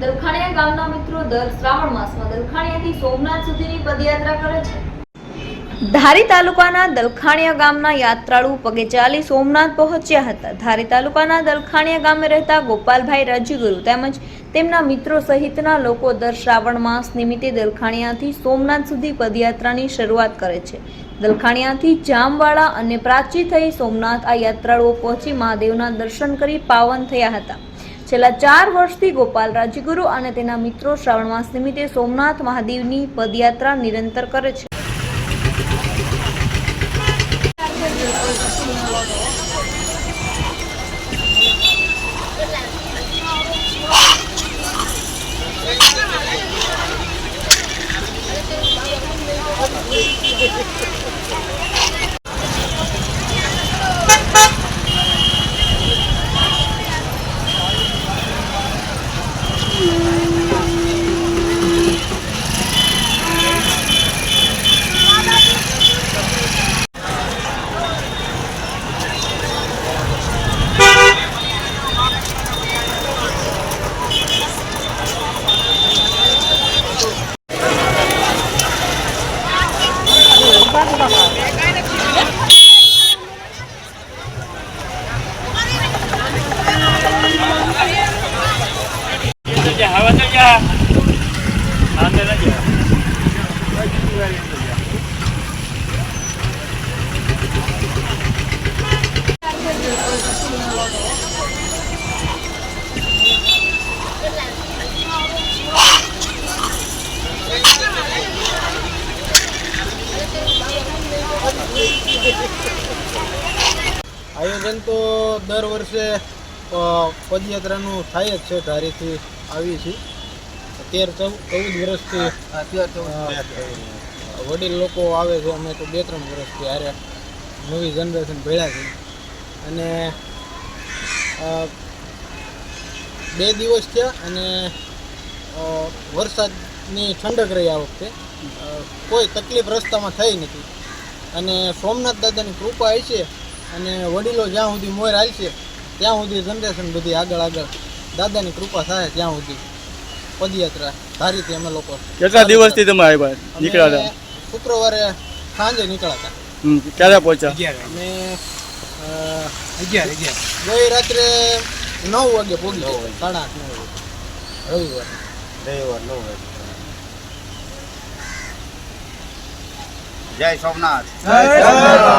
દલખાણીયા ગામના મિત્રો દર શ્રાવણ માસમાં દલખાણિયાથી સોમનાથ સુધીની પદયાત્રા કરે છે. ધારી તાલુકાના દલખાણીયા ગામના યાત્રાળુ પગે ચાલી સોમનાથ પહોંચ્યા હતા. ધારી તાલુકાના દલખાણિયા ગામે રહેતા ગોપાલભાઈ રાજગુરુ તેમજ તેમના મિત્રો સહિતના લોકો દર શ્રાવણ માસ નિમિત્તે દલખાણિયાથી સોમનાથ સુધી પદયાત્રાની શરૂઆત કરે છે. દલખાણિયાથી જામવાળા અને પ્રાચી થઈ સોમનાથ આ યાત્રાળુઓ પહોંચી મહાદેવના દર્શન કરી પાવન થયા હતા. છેલ્લા ચાર વર્ષથી ગોપાલ રાજગુરુ અને તેના મિત્રો શ્રાવણ માસ નિમિત્તે સોમનાથ મહાદેવની પદયાત્રા નિરંતર કરે છે. જા હવે તો જા આંદે ન જા આયોજન તો દર વર્ષે પદયાત્રાનું થાય જ છે, ધારીથી આવી છીએ. તેર ચૌદ ચૌદ વર્ષથી વડીલ લોકો આવે છે, અમે તો બે ત્રણ વર્ષથી હારે નવી જનરેશન ભેળા છે અને બે દિવસ થયા અને વરસાદની ઠંડક રહી આ વખતે. કોઈ તકલીફ રસ્તામાં થઈ નથી. અને સોમનાથ દાદાની કૃપા હશે અને વડીલો જ્યાં સુધી મોર હાલશે ત્યાં સુધી જનરેશન બધી આગળ આગળ દાદાની કૃપા થાય ત્યાં સુધી. પદયાત્રા ધારીથી અમે લોકો. કેટલા દિવસથી તમે આવ્યા નીકળ્યા શુક્રવારે સાંજે નીકળ્યા હતા. ક્યારે પહોંચ્યા? અમે અગિયાર અગિયાર. ગઈ રાત્રે નવ વાગે પહોંચી સાડા આઠ નવ વાગે. રવિવાર. રવિવાર નવ મહાદેવ હર હર